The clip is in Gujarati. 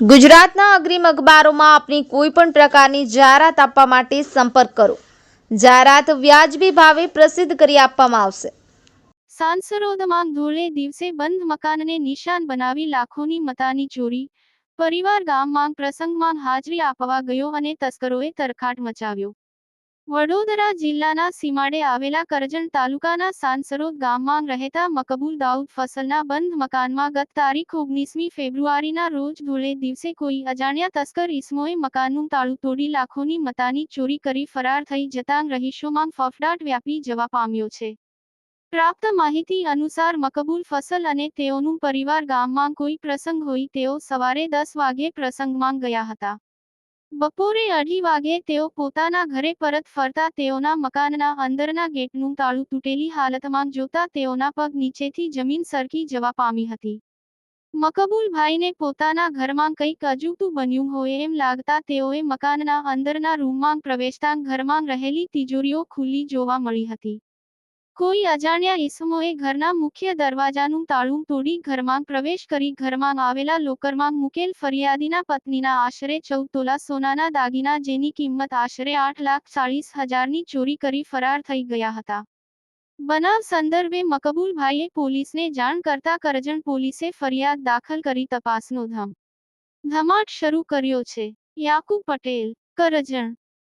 ગુજરાતના અગ્રીમ અખબારોમાં આપની કોઈ પણ પ્રકારની જાહેરાત આપવા માટે સંપર્ક કરો. જાહેરાત વ્યાજબી ભાવે પ્રસિદ્ધ કરી આપવામાં આવશે. સાંસરોદમાં ધોળે દિવસે બંધ મકાનને નિશાન બનાવી લાખોની મતાની ચોરી, પરિવાર ગામમાં પ્રસંગમાં હાજરી આપવા ગયો અને તસ્કરોએ તરખાટ મચાવ્યો. વડોદરા જિલ્લાના સીમાડે આવેલા કરજણ તાલુકાના સાંસરોદ ગામમાં રહેતા મકબૂલ દાઉદ ફસલના બંધ મકાનમાં ગત તારીખ ઓગણીસમી ફેબ્રુઆરીના રોજ ધોળે દિવસે કોઈ અજાણ્યા તસ્કર ઈસમોએ મકાનનું તાળું તોડી લાખોની મતાની ચોરી કરી ફરાર થઈ જતાં રહીશોમાં ફફડાટ વ્યાપી જવા પામ્યો છે. પ્રાપ્ત માહિતી અનુસાર મકબૂલ ફસલ અને તેઓનું પરિવાર ગામમાં કોઈ પ્રસંગ હોય તેઓ સવારે દસ વાગે પ્રસંગમાં ગયા હતા. બપોરે અઢી વાગે તેઓ પોતાના ઘરે પરત ફરતા તેઓના મકાનના અંદરના ગેટનું તાળું તૂટેલી હાલતમાં જોતા તેઓના પગ નીચેથી જમીન સરકી જવા પામી હતી. મકબૂલભાઈને પોતાના ઘરમાં કંઈક અજુગતું બન્યું હોય એમ લાગતા તેઓએ મકાનના અંદરના રૂમમાં પ્રવેશતા ઘરમાં રહેલી તિજોરીઓ ખુલ્લી જોવા મળી હતી. કોઈ અજાણ્યા ઈસમોએ ઘરના મુખ્ય દરવાજાનું તાળું તોડી ઘરમાં પ્રવેશ કરી ઘરમાં આવેલા લોકરમાં મુકેલ ફરિયાદીના પત્નીના આશરે ચૌદ તોલા સોનાના દાગીના જેની કિંમત આશરે આઠ લાખ ચાળીસ હજારની ચોરી કરી ફરાર થઈ ગયા હતા. બનાવ સંદર્ભે મકબૂલભાઈએ પોલીસને જાણ કરતા કરજણ પોલીસે ફરિયાદ દાખલ કરી તપાસનો ધમ ધમાટ શરૂ કર્યો છે. યાકુબ પટેલ, કરજણ.